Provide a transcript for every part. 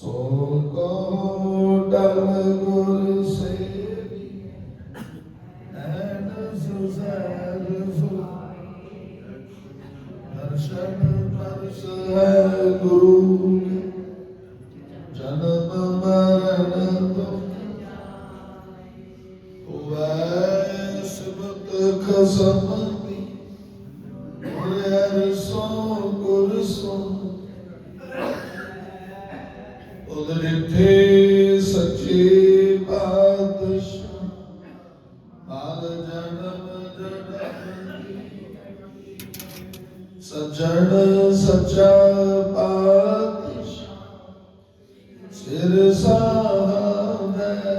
ਸੋ ਕੋ ਡਲ ਗੁਰ ਸੇਵੀ ਐਨ ਸੁਸੈਰ ਸੁ ਦਰਸ਼ਨ ਪਰਸ ਹੈ ਗੁਰੂ ਕੇ, ਜਨਮ ਮਰਨ ਤੋਂ ਹੋਵੈ ਸਿਮਤ ਖਸਮ ਦੀ ਮੁਰਿਰ ਸੋ ਗੁਰ ਸੋ ਜਨ ਸੱਚਾ ਪਾਤਸ਼ਾਹ, ਸਿਰ ਸਾਹਮਣੇ।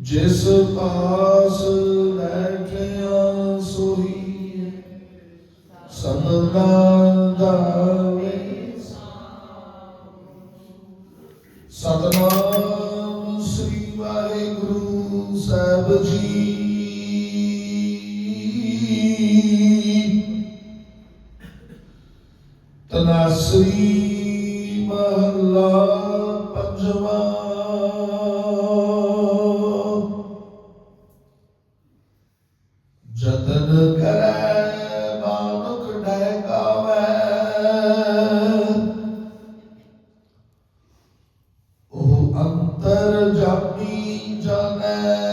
ਜਿਸ ਪਾਸ ਬੈਠਿਆ ਸੋਈ ਸਤਨਾਮ ਦਾਵੇ ਸਤਨਾਮ ਸ੍ਰੀ ਵਾਹਿਗੁਰੂ ਸਾਹਿਬ ਜੀ। ਮਹੱਲਾ ਪੰਜਵਾਂ ਜਤਨ ਕਰੈ ਮਾਨੁਖ ਢਹਿਕਾਵੈ ਉਹ ਅੰਤਰ ਜਾਪੀ ਜਾਣੈ।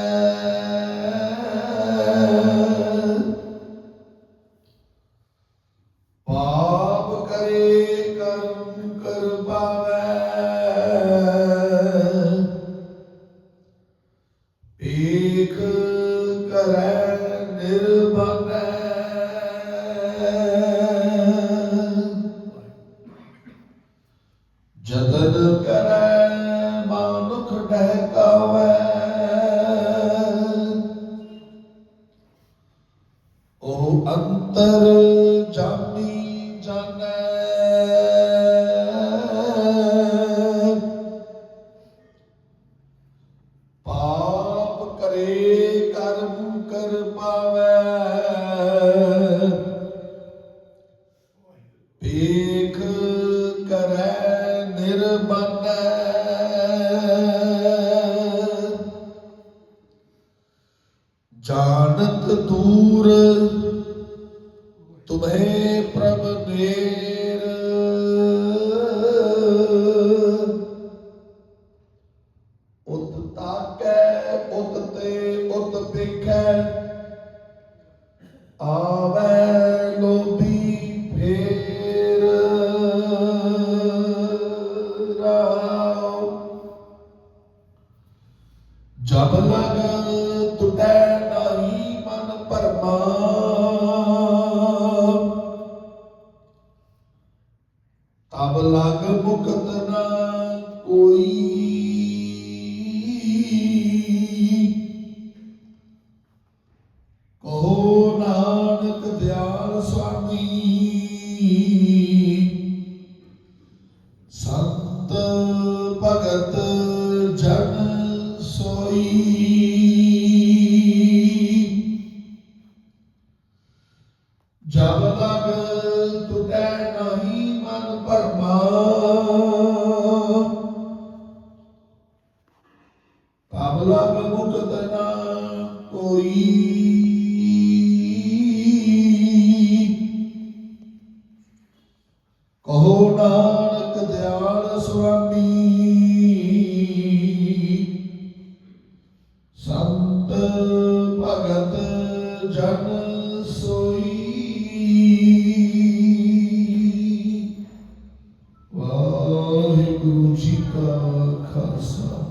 ਉਹ ਅੰਤਰ ਜਾਣੀ ਜਾਣੈ। ਪਾਪ ਕਰੇ ਕਰਮ ਕਰ ਪਾਵੈ। ਏਕ ਕਰੈ ਨਿਰਬਨੈ ਜਾਣਤ ਦੂਰ ਤੁਮੇ ਪ੍ਰਭ ਨੇਰ। ਉਤ ਤਾਕੈ, ਉਤ ਤੇ, ਉਤ ਦੇਖੈ ਆਵੈ ਲੋਭੀ ਫੇਰ। ਰਾਉ ਜਬ ਲਗ அவலாக முகத்த ਕਹੋ ਨਾਨਕ ਦਿਆਲ ਸੁਆਮੀ ਸੰਤ ਭਗਤ ਜਨ ਸੋਈ। ਵਾਹਿਗੁਰੂ ਜੀ ਕਾ ਖਾਲਸਾ।